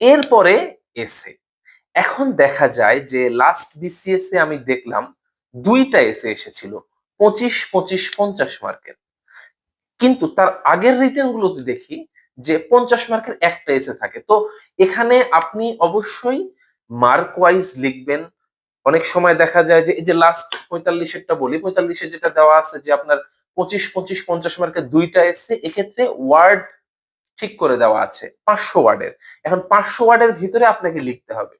এরপরে এসে এখন দেখা যায় যে লাস্ট বিসিএস এ আমি দেখলাম দুইটা এসে এসেছিল, পঁচিশ পঁচিশ, পঞ্চাশ মার্কের। কিন্তু তার আগের রিটার্ন গুলোতে দেখি যে পঞ্চাশ মার্কের একটা এসে থাকে। তো এখানে আপনি অবশ্যই মার্ক ওয়াইজ লিখবেন। অনেক সময় দেখা যায় যে এই যে লাস্ট পঁয়তাল্লিশেরটা বলি, পঁয়তাল্লিশে যেটা দেওয়া আছে যে আপনার পঁচিশ পঁচিশ, পঞ্চাশ মার্কের দুইটা এসে এক্ষেত্রে ওয়ার্ড ঠিক করে দেওয়া আছে, পাঁচশো ওয়ার্ডের। এখন পাঁচশো ওয়ার্ডের ভিতরে আপনাকে লিখতে হবে।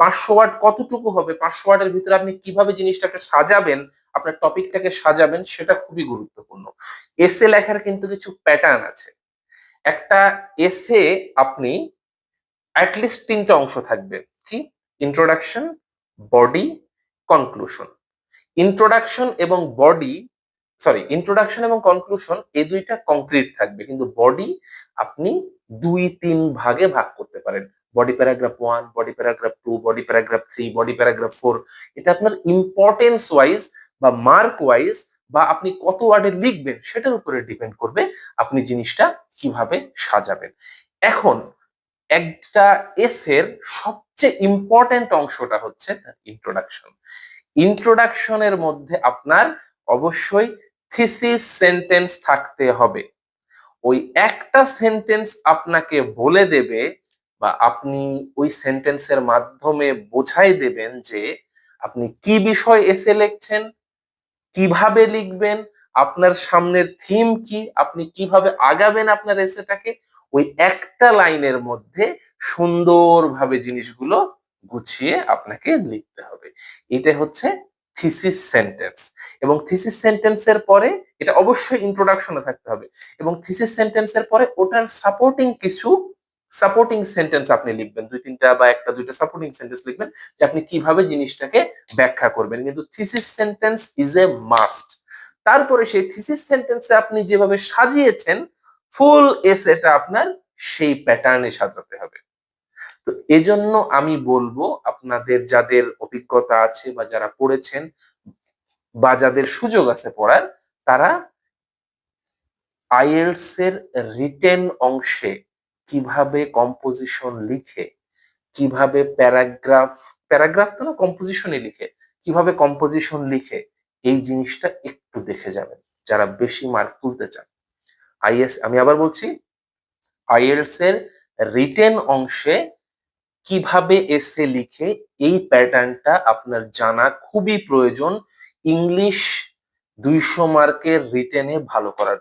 পাঁচশো ওয়ার্ড কতটুকু হবে, পাঁচশো ওয়ার্ডের ভিতরে আপনি কীভাবে জিনিসটাকে সাজাবেন, আপনার টপিকটাকে সাজাবেন, সেটা খুবই গুরুত্বপূর্ণ। এসে লেখার কিন্তু কিছু প্যাটার্ন আছে। একটা এসে আপনি অ্যাটলিস্ট তিনটা অংশ থাকবে। কি? ইন্ট্রোডাকশন বডি কনক্লুশন ইন্ট্রোডাকশন এবং বডি সরি ইন্ট্রোডাকশন এবং কনক্লুশন এই দুইটা কংক্রিট থাকবে, কিন্তু বডি আপনি দুই, তিন ভাগে ভাগ করতে পারেন। Body paragraph one body paragraph two body paragraph three body paragraph four এটা আপনার ইম্পর্টেন্স ওয়াইজ বা মার্ক ওয়াইজ বা আপনি কত ওয়ার্ডে লিখবেন সেটার উপরে ডিপেন্ড করবে আপনি জিনিসটা কীভাবে সাজাবেন। এখন একটা এসের সবচেয়ে ইম্পর্টেন্ট অংশটা হচ্ছে ইন্ট্রোডাকশন ইন্ট্রোডাকশনের মধ্যে আপনার অবশ্যই থিসিস সেন্টেন্স থাকতে হবে। ওই একটা সেন্টেন্স আপনাকে বলে দেবে বা আপনি ওই সেন্টেন্সের মাধ্যমে বোঝাই দেবেন যে আপনি কি বিষয় এসে লিখছেন, কীভাবে লিখবেন, আপনার সামনের থিম কি, আপনি কীভাবে আগাবেন আপনার এসেটাকে ওই একটা লাইনের মধ্যে সুন্দরভাবে জিনিসগুলো গুছিয়ে আপনাকে লিখতে হবে। এটা হচ্ছে থিসিস সেন্টেন্স। এবং থিসিস সেন্টেন্সের পরে এটা অবশ্যই ইন্ট্রোডাকশনে থাকতে হবে। এবং থিসিস সেন্টেন্সের পরে ওটার সাপোর্টিং কিছু সাপোর্টিং সেন্টেন্স আপনি লিখবেন। দুই তিনটা বা একটা দুইটা সাপোর্টিং সেন্টেন্স লিখবেন যে আপনি কীভাবে জিনিসটাকে ব্যাখ্যা করবেন। কিন্তু thesis sentence is a must তারপরে সেই থিসিস সেন্টেন্সে আপনি যেভাবে সাজিয়েছেন ফুল এসেটা আপনার সেই প্যাটার্নে সাজাতে হবে। তো এজন্য আমি বলব আপনাদের যাদের অভিজ্ঞতা আছে বা যারা পড়েছেন বা যাদের সুযোগ আছে পড়ার, তারা আইএলস এর রিটেন অংশে কীভাবে কম্পোজিশন লিখে, কীভাবে প্যারাগ্রাফ প্যারাগ্রাফ তো না, কম্পোজিশনই লিখে, কীভাবে কম্পোজিশন লিখে, এই জিনিসটা একটু দেখে যাবেন, যারা বেশি মার্ক তুলতে চান। আইএস আমি আবার বলছি আইএলস এর রিটেন অংশে কীভাবে এসে লিখে এই প্যাটার্নটা আপনার জানা খুবই প্রয়োজন ইংলিশ দুইশো মার্কের রিটেনে ভালো করার